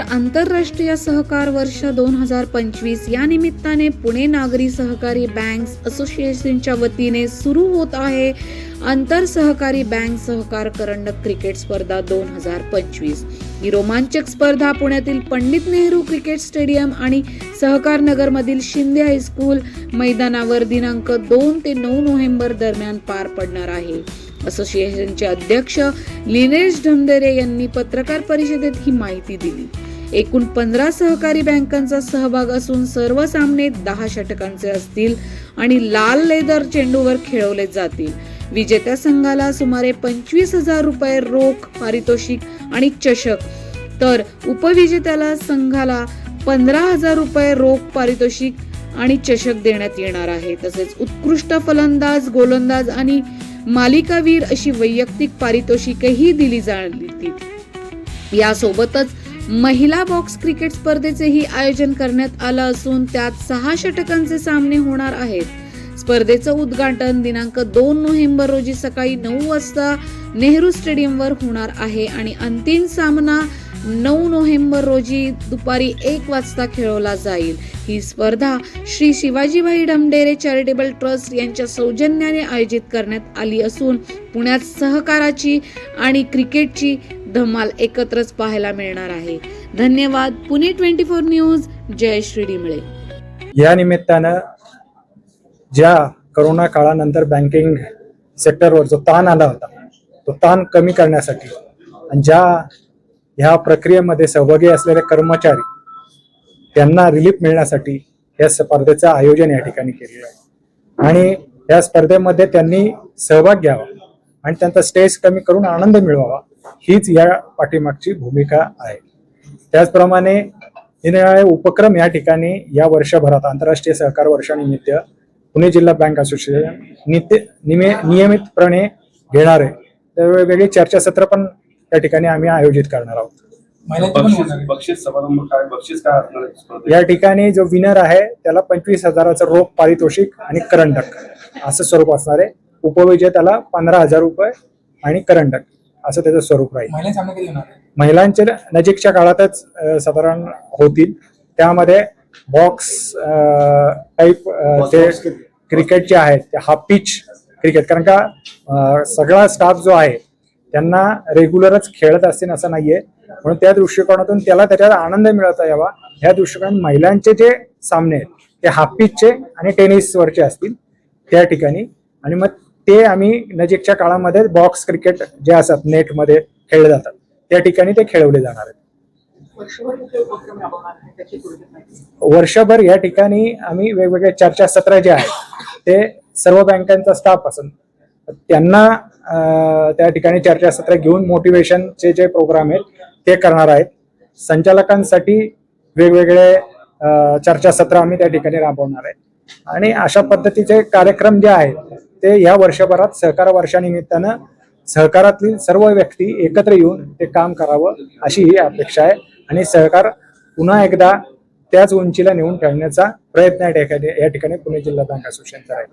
तर आंतरराष्ट्रीय सहकार वर्ष दोन हजार पंचवीस या निमित्ताने पुणे नागरी सहकारी बँक्स असोसिएशनच्या वतीने सुरू होत आहे आंतर सहकारी बँक सहकार करंडक क्रिकेट स्पर्धा दोन हजार पंचवीस. ही रोमांचक स्पर्धा पुण्यातील पंडित नेहरू क्रिकेट स्टेडियम आणि सहकार नगरमधील शिंदे हायस्कूल मैदानावर दिनांक दोन ते नऊ नोव्हेंबर दरम्यान पार पडणार आहे. असोसिएशनचे अध्यक्ष लिनेश ढमदेरे यांनी पत्रकार परिषदेत ही माहिती दिली. एकूण पंधरा सहकारी बँकांचा सहभाग असून सर्व सामने दहा षटकांचे असतील आणि लाल लेदर चेंडूवर खेळवले जातील. विजेत्या संघाला सुमारे पंचवीस हजार रुपये रोख पारितोषिक आणि चषक. तर उपविजेत्याला संघाला पंधरा हजार रुपये रोख पारितोषिक आणि चषक देण्यात येणार आहे. तसेच उत्कृष्ट फलंदाज गोलंदाज आणि मालिकावीर अशी वैयक्तिक पारितोषिकही दिली जातील. यासोबतच महिला बॉक्स क्रिकेट स्पर्धेचेही आयोजन करण्यात आलं असून त्यात सहा षटकांचे सामने होणार आहेत. स्पर्धेचं उद्घाटन दिनांक दोन नोव्हेंबर रोजी सकाळी नऊ वाजता नेहरू स्टेडियमवर होणार आहे आणि अंतिम सामना नऊ नोव्हेंबर रोजी दुपारी एक वाजता खेळवला जाईल. ही स्पर्धा श्री शिवाजीभाई डमडेरे चॅरिटेबल ट्रस्ट यांच्या सौजन्याने आयोजित करण्यात आली असून पुण्यात सहकाराची आणि क्रिकेटची धमाल एकत्रच पाहायला मिळणार आहे. धन्यवाद. Pune twenty four news. जय श्री डिमळे या निमित्तानं ज्या करोना काळानंतर बँकिंग सेक्टरवर जो ताण आला होता तो ताण कमी करण्यासाठी आणि ज्या ह्या प्रक्रियेमध्ये सहभागी असलेले कर्मचारी त्यांना रिलीफ मिळण्यासाठी या स्पर्धेचं आयोजन या ठिकाणी केलेलं आहे. आणि या स्पर्धेमध्ये त्यांनी सहभाग घ्यावा आणि त्यांचा स्ट्रेस कमी करून आनंद मिळवावा हीच या पाठीमागची भूमिका आहे. त्याचप्रमाणे निरनिराळे उपक्रम या ठिकाणी या वर्षभरात आंतरराष्ट्रीय सहकार वर्षानिमित्त पुणे जिल्हा बँक असोसिएशन नित्य निमे नियमितपणे घेणार आहे. तर वेगवेगळी चर्चासत्र पण त्या ठिकाणी आम्ही आयोजित करणार आहोत. महिलांची पण बक्षीस होणार आहे. बक्षीस समारंभ काय बक्षीस काय असणार आहे? स्पर्धेत? या ठिकाणी जो विनर आहे त्याला पंचवीस हजाराचं रोख पारितोषिक आणि करंडक असं स्वरूप असणार आहे. उपविजेत्याला पंधरा हजार रुपये आणि करंडक असं त्याचं स्वरूप राहील. महिलांचे सामने कधी होणार आहे महिलांचे नजीकच्या काळातच साधारण होतील. त्यामध्ये बॉक्स टाईप ते क्रिकेट जे आहेत ते हा पिच क्रिकेट कारण का सगळा स्टाफ जो आहे त्यांना रेग्युलरच खेळत असतील असं नाहीये. म्हणून त्या दृष्टिकोनातून त्याला त्याच्यात आनंद मिळवता यावा. ह्या दृष्टिकोनातून महिलांचे जे सामने आहेत ते हाफ पिचचे आणि टेनिसवरचे असतील त्या ठिकाणी. आणि मग ते आम्ही नजीकच्या काळामध्ये बॉक्स क्रिकेट जे असतात नेटमध्ये खेळले जातात. त्या ठिकाणी ते खेळवले जाणार आहेत. वर्षभर या ठिकाणी आम्ही वेगवेगळे चर्चासत्र जे आहेत. ते सर्व बँकांचा स्टाफ असेल त्यांना त्या ठिकाणी चर्चासत्र घेऊन मोटिवेशनचे जे प्रोग्राम आहेत ते करणार आहेत. संचालकांसाठी वेगवेगळे चर्चासत्र आम्ही त्या ठिकाणी राबवणार आहे. आणि अशा पद्धतीचे कार्यक्रम जे आहेत ते या वर्षभरात सहकार वर्षानिमित्तानं सहकारातील सर्व व्यक्ती एकत्र येऊन ते काम करावं अशी ही अपेक्षा आहे. आणि सहकार पुन्हा एकदा त्याच उंचीला नेऊन ठेवण्याचा प्रयत्न या ठिकाणी या ठिकाणी पुणे जिल्हा बँक असोसिएशनचा आहे.